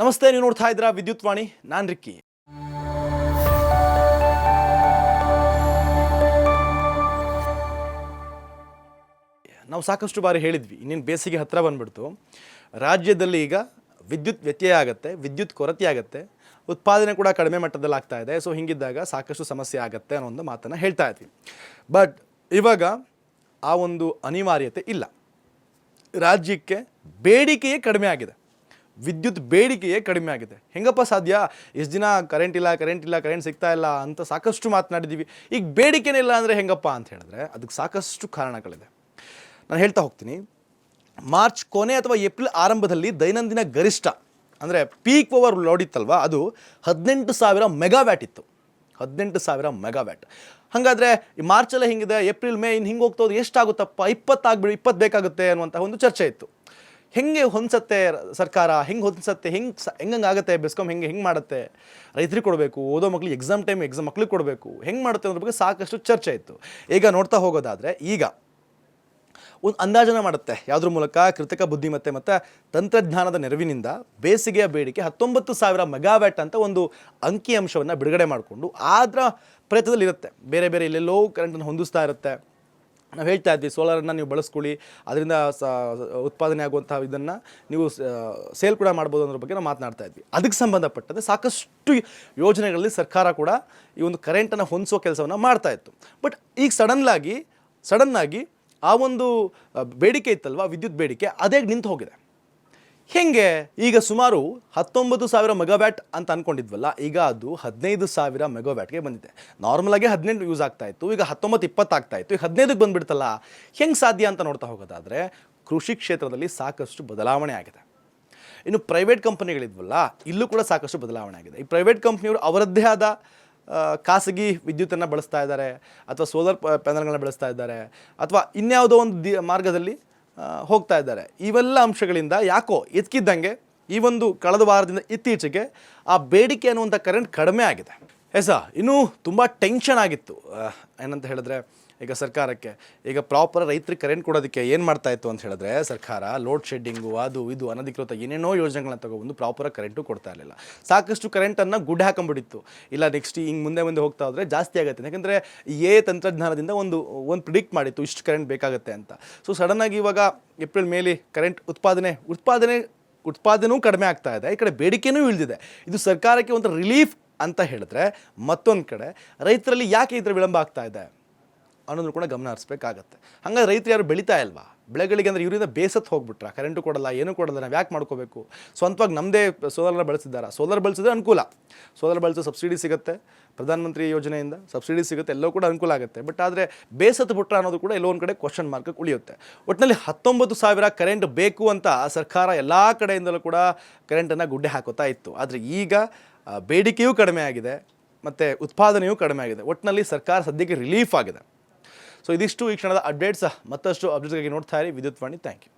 ನಮಸ್ತೆ, ನೀವು ನೋಡ್ತಾ ಇದ್ದೀರಾ ವಿದ್ಯುತ್ ವಾಣಿ, ನಾನು ರಿಕ್ಕಿ. ನಾವು ಸಾಕಷ್ಟು ಬಾರಿ ಹೇಳಿದ್ವಿ, ಇನ್ನೇನು ಬೇಸಿಗೆ ಹತ್ತಿರ ಬಂದ್ಬಿಡ್ತು. ರಾಜ್ಯದಲ್ಲಿ ಈಗ ವಿದ್ಯುತ್ ವ್ಯತ್ಯಯ ಆಗುತ್ತೆ, ವಿದ್ಯುತ್ ಕೊರತೆ ಆಗುತ್ತೆ, ಉತ್ಪಾದನೆ ಕೂಡ ಕಡಿಮೆ ಮಟ್ಟದಲ್ಲಿ ಆಗ್ತಾ ಇದೆ, ಸೊ ಹಿಂಗಿದ್ದಾಗ ಸಾಕಷ್ಟು ಸಮಸ್ಯೆ ಆಗುತ್ತೆ ಅನ್ನೋ ಒಂದು ಮಾತನ್ನು ಹೇಳ್ತಾ ಇದ್ವಿ. ಬಟ್ ಇವಾಗ ಆ ಒಂದು ಅನಿವಾರ್ಯತೆ ಇಲ್ಲ. ರಾಜ್ಯಕ್ಕೆ ಬೇಡಿಕೆಯೇ ಕಡಿಮೆ ಆಗಿದೆ. ವಿದ್ಯುತ್ ಬೇಡಿಕೆಯೇ ಕಡಿಮೆ ಆಗಿದೆ. ಹೆಂಗಪ್ಪ ಸಾಧ್ಯ? ಎಷ್ಟು ದಿನ ಕರೆಂಟ್ ಇಲ್ಲ ಕರೆಂಟ್ ಇಲ್ಲ ಕರೆಂಟ್ ಸಿಗ್ತಾ ಇಲ್ಲ ಅಂತ ಸಾಕಷ್ಟು ಮಾತನಾಡಿದ್ದೀವಿ. ಈಗ ಬೇಡಿಕೆನೇ ಇಲ್ಲ ಅಂದರೆ ಹೆಂಗಪ್ಪ ಅಂತ ಹೇಳಿದ್ರೆ ಅದಕ್ಕೆ ಸಾಕಷ್ಟು ಕಾರಣಗಳಿದೆ. ನಾನು ಹೇಳ್ತಾ ಹೋಗ್ತೀನಿ. ಮಾರ್ಚ್ ಕೊನೆ ಅಥವಾ ಏಪ್ರಿಲ್ ಆರಂಭದಲ್ಲಿ ದೈನಂದಿನ ಗರಿಷ್ಠ ಅಂದರೆ ಪೀಕ್ ಪವರ್ ಲೋಡ್ ಇತ್ತಲ್ವ ಅದು ಹದಿನೆಂಟು ಸಾವಿರ ಮೆಗಾವ್ಯಾಟ್ ಇತ್ತು. ಹದಿನೆಂಟು ಸಾವಿರ ಮೆಗಾವ್ಯಾಟ್ ಹಾಗಾದರೆ ಈ ಮಾರ್ಚಲ್ಲೇ ಹಿಂಗಿದೆ? ಏಪ್ರಿಲ್, ಮೇ ಇನ್ನು ಹಿಂಗೆ ಹೋಗ್ತೋದು ಎಷ್ಟಾಗುತ್ತಪ್ಪ? ಇಪ್ಪತ್ತಾಗ್ಬಿಡಿ, ಇಪ್ಪತ್ತು ಬೇಕಾಗುತ್ತೆ ಅನ್ನುವಂಥ ಒಂದು ಚರ್ಚೆ ಇತ್ತು. ಹೆಂಗೆ ಹೊಂದ್ಸತ್ತೆ ಸರ್ಕಾರ? ಹೆಂಗೆ ಹೊಂದ್ಸತ್ತೆ? ಹೆಂಗೆ ಸ ಹೆಂಗಂಗೆ ಆಗುತ್ತೆ ಬೆಸ್ಕಾಮ್ ಹೆಂಗೆ ಹೆಂಗೆ ಮಾಡುತ್ತೆ? ರೈತರಿಗೆ ಕೊಡಬೇಕು, ಓದೋ ಮಕ್ಳಿಗೆ ಎಕ್ಸಾಮ್ ಟೈಮ್ ಎಕ್ಸಾಮ್ ಮಕ್ಳಿಗೆ ಕೊಡಬೇಕು. ಹೆಂಗೆ ಮಾಡುತ್ತೆ ಅನ್ನೋದ್ರ ಬಗ್ಗೆ ಸಾಕಷ್ಟು ಚರ್ಚೆ ಇತ್ತು ಈಗ ನೋಡ್ತಾ ಹೋಗೋದಾದರೆ, ಈಗ ಒಂದು ಅಂದಾಜನ ಮಾಡುತ್ತೆ. ಯಾವುದ್ರ ಮೂಲಕ? ಕೃತಕ ಬುದ್ಧಿಮತ್ತೆ ಮತ್ತು ತಂತ್ರಜ್ಞಾನದ ನೆರವಿನಿಂದ ಬೇಸಿಗೆಯ ಬೇಡಿಕೆ ಹತ್ತೊಂಬತ್ತು ಸಾವಿರ ಮೆಗಾವ್ಯಾಟ್ ಅಂತ ಒಂದು ಅಂಕಿಅಂಶವನ್ನು ಬಿಡುಗಡೆ ಮಾಡಿಕೊಂಡು ಆದ್ರ ಪ್ರಯತ್ನದಲ್ಲಿರುತ್ತೆ. ಬೇರೆ ಬೇರೆ ಎಲ್ಲೆಲ್ಲೋ ಕರೆಂಟನ್ನು ಹೊಂದಿಸ್ತಾ ಇರುತ್ತೆ. ನಾವು ಹೇಳ್ತಾ ಇದ್ವಿ ಸೋಲಾರನ್ನು ನೀವು ಬಳಸ್ಕೊಳ್ಳಿ, ಅದರಿಂದ ಸ, ಉತ್ಪಾದನೆ ಆಗುವಂಥ ಇದನ್ನು ನೀವು ಸೇಲ್ ಕೂಡ ಮಾಡ್ಬೋದು ಅನ್ನೋದ್ರ ಬಗ್ಗೆ ನಾವು ಮಾತನಾಡ್ತಾ ಇದ್ವಿ. ಅದಕ್ಕೆ ಸಂಬಂಧಪಟ್ಟಂತೆ ಸಾಕಷ್ಟು ಯೋಜನೆಗಳಲ್ಲಿ ಸರ್ಕಾರ ಕೂಡ ಈ ಒಂದು ಕರೆಂಟನ್ನು ಹೊಂದಿಸೋ ಕೆಲಸವನ್ನು ಮಾಡ್ತಾ ಇತ್ತು. ಬಟ್ ಈಗ ಸಡನ್ನಾಗಿ ಸಡನ್ನಾಗಿ ಆ ಒಂದು ಬೇಡಿಕೆ ಇತ್ತಲ್ವ, ವಿದ್ಯುತ್ ಬೇಡಿಕೆ ಅದೇ ನಿಂತು ಹೋಗಿದೆ ಹೆಂಗೆ? ಈಗ ಸುಮಾರು ಹತ್ತೊಂಬತ್ತು ಸಾವಿರ ಮೆಗಾವ್ಯಾಟ್ ಅಂತ ಅನ್ಕೊಂಡಿದ್ವಲ್ಲ, ಈಗ ಅದು ಹದಿನೈದು ಸಾವಿರ ಮೆಗಾವ್ಯಾಟ್ಗೆ ಬಂದಿದೆ. ನಾರ್ಮಲಾಗಿ ಹದಿನೆಂಟು ಯೂಸ್ ಆಗ್ತಾ ಇತ್ತು, ಈಗ ಹತ್ತೊಂಬತ್ತು ಇಪ್ಪತ್ತು ಇತ್ತು, ಈಗ ಹದಿನೈದಕ್ಕೆ ಬಂದ್ಬಿಡ್ತಲ್ಲ ಹೆಂಗೆ ಸಾಧ್ಯ ಅಂತ ನೋಡ್ತಾ ಹೋಗೋದಾದರೆ, ಕೃಷಿ ಕ್ಷೇತ್ರದಲ್ಲಿ ಸಾಕಷ್ಟು ಬದಲಾವಣೆ ಆಗಿದೆ. ಇನ್ನು ಪ್ರೈವೇಟ್ ಕಂಪನಿಗಳಿದ್ವಲ್ಲ ಇಲ್ಲೂ ಕೂಡ ಸಾಕಷ್ಟು ಬದಲಾವಣೆ ಆಗಿದೆ. ಈ ಪ್ರೈವೇಟ್ ಕಂಪ್ನಿಯವರು ಅವರದ್ದೇ ಆದ ಖಾಸಗಿ ವಿದ್ಯುತ್ತನ್ನು ಬಳಸ್ತಾ ಇದ್ದಾರೆ, ಅಥವಾ ಸೋಲಾರ್ ಪ್ಯಾನಲ್ಗಳನ್ನ ಬಳಸ್ತಾ ಇದ್ದಾರೆ, ಅಥವಾ ಇನ್ಯಾವುದೋ ಒಂದು ದಿ, ಮಾರ್ಗದಲ್ಲಿ ಹೋಗ್ತಾ ಇದ್ದಾರೆ. ಇವೆಲ್ಲ ಅಂಶಗಳಿಂದ ಯಾಕೋ ಇದ್ಕಿದ್ದಂಗೆ ಈ ಒಂದು ಕಳೆದ ವಾರದಿಂದ ಇತ್ತೀಚೆಗೆ ಆ ಬೇಡಿಕೆ ಅನ್ನುವಂಥ ಕರೆಂಟ್ ಕಡಿಮೆ ಆಗಿದೆ. ಎಸ ಇನ್ನೂ ತುಂಬ ಟೆನ್ಷನ್ ಆಗಿತ್ತು. ಏನಂತ ಹೇಳಿದ್ರೆ, ಈಗ ಸರ್ಕಾರಕ್ಕೆ, ಈಗ ಪ್ರಾಪರ್ ರೈತರಿಗೆ ಕರೆಂಟ್ ಕೊಡೋದಕ್ಕೆ ಏನು ಮಾಡ್ತಾ ಇತ್ತು ಅಂತ ಹೇಳಿದ್ರೆ, ಸರ್ಕಾರ ಲೋಡ್ ಶೆಡ್ಡಿಂಗು ಅದು ಇದು ಅನಧಿಕೃತ ಏನೇನೋ ಯೋಜನೆಗಳನ್ನ ತಗೊಬಂದು ಪ್ರಾಪರಾಗಿ ಕರೆಂಟು ಕೊಡ್ತಾ ಇರಲಿಲ್ಲ. ಸಾಕಷ್ಟು ಕರೆಂಟನ್ನು ಗುಡ್ ಹಾಕೊಂಡ್ಬಿಟ್ಟಿತ್ತು. ಇಲ್ಲ ನೆಕ್ಸ್ಟ್ ಹಿಂಗೆ ಮುಂದೆ ಮುಂದೆ ಹೋಗ್ತಾ ಹೋದರೆ ಜಾಸ್ತಿ ಆಗುತ್ತೆ. ಯಾಕಂದರೆ ಎ ತಂತ್ರಜ್ಞಾನದಿಂದ ಒಂದು ಒಂದು ಪ್ರಿಡಿಕ್ಟ್ ಮಾಡಿತ್ತು ಇಷ್ಟು ಕರೆಂಟ್ ಬೇಕಾಗುತ್ತೆ ಅಂತ. ಸೊ ಸಡನ್ನಾಗಿ ಇವಾಗ ಏಪ್ರಿಲ್ ಮೇಲಿ ಕರೆಂಟ್ ಉತ್ಪಾದನೆ ಉತ್ಪಾದನೆ ಉತ್ಪಾದನೆಯೂ ಕಡಿಮೆ ಆಗ್ತಾ ಇದೆ. ಈ ಕಡೆ ಬೇಡಿಕೆನೂ ಇಳಿದಿದೆ. ಇದು ಸರ್ಕಾರಕ್ಕೆ ಒಂದು ರಿಲೀಫ್ ಅಂತ ಹೇಳಿದ್ರೆ ಮತ್ತೊಂದು ಕಡೆ ರೈತರಲ್ಲಿ ಯಾಕೆ ಇದರ ವಿಳಂಬ ಆಗ್ತಾ ಇದೆ? ಅನ್ನೋದನ್ನು ಕೂಡ ಗಮನ ಹರಿಸ್ಬೇಕಾಗತ್ತೆ. ಹಂಗಾದ್ರೆ ರೈತರು ಯಾರು ಬೆಳೀತಾ ಇಲ್ವಾ? ಬೆಳೆಗಳಿಗೆ ಅಂದರೆ ಇವರಿಂದ ಬೇಸತ್ತು ಹೋಗ್ಬಿಟ್ರ? ಕರೆಂಟು ಕೊಡಲ್ಲ, ಏನೂ ಕೊಡಲ್ಲ, ನಾವು ಯಾಕೆ ಮಾಡ್ಕೋಬೇಕು? ಸ್ವಂತವಾಗಿ ನಮ್ಮದೇ ಸೋಲಾರ್ ಬಳಸಿದ್ದಾರೆ? ಸೋಲಾರ್ ಬಳಸಿದ್ರೆ ಅನುಕೂಲ. ಸೋಲಾರ್ ಬಳಸಿದ್ರೆ ಸಬ್ಸಿಡಿ ಸಿಗುತ್ತೆ, ಪ್ರಧಾನಮಂತ್ರಿ ಯೋಜನೆಯಿಂದ ಸಬ್ಸಿಡಿ ಸಿಗುತ್ತೆ, ಎಲ್ಲವೂ ಕೂಡ ಅನುಕೂಲ ಆಗುತ್ತೆ. ಬಟ್ ಆದರೆ ಬೇಸತ್ತು ಬಿಟ್ರ ಅನ್ನೋದು ಕೂಡ ಎಲ್ಲೋ ಒಂದು ಕಡೆ ಕ್ವಶನ್ ಮಾರ್ಕ್ ಉಳಿಯುತ್ತೆ. ಒಟ್ಟಿನಲ್ಲಿ ಹತ್ತೊಂಬತ್ತು ಸಾವಿರ ಕರೆಂಟ್ ಬೇಕು ಅಂತ ಸರ್ಕಾರ ಎಲ್ಲ ಕಡೆಯಿಂದಲೂ ಕೂಡ ಕರೆಂಟನ್ನು ಗುಡ್ಡೆ ಹಾಕೋತಾ ಇತ್ತು. ಆದರೆ ಈಗ ಬೇಡಿಕೆಯೂ ಕಡಿಮೆ ಆಗಿದೆ, ಮತ್ತು ಉತ್ಪಾದನೆಯೂ ಕಡಿಮೆ ಆಗಿದೆ. ಒಟ್ಟಿನಲ್ಲಿ ಸರ್ಕಾರ ಸದ್ಯಕ್ಕೆ ರಿಲೀಫ್ ಆಗಿದೆ. ಸೊ ಇದಿಷ್ಟು ಈ ಕ್ಷಣದ ಅಪ್ಡೇಟ್ಸ್ ಮತ್ತಷ್ಟು ಅಪ್ಡೇಟ್ಸ್ಗಾಗಿ ನೋಡ್ತಾ ಇರಿ. ವಿದ್ಯುತ್ ವಾಣಿ ಥ್ಯಾಂಕ್ ಯು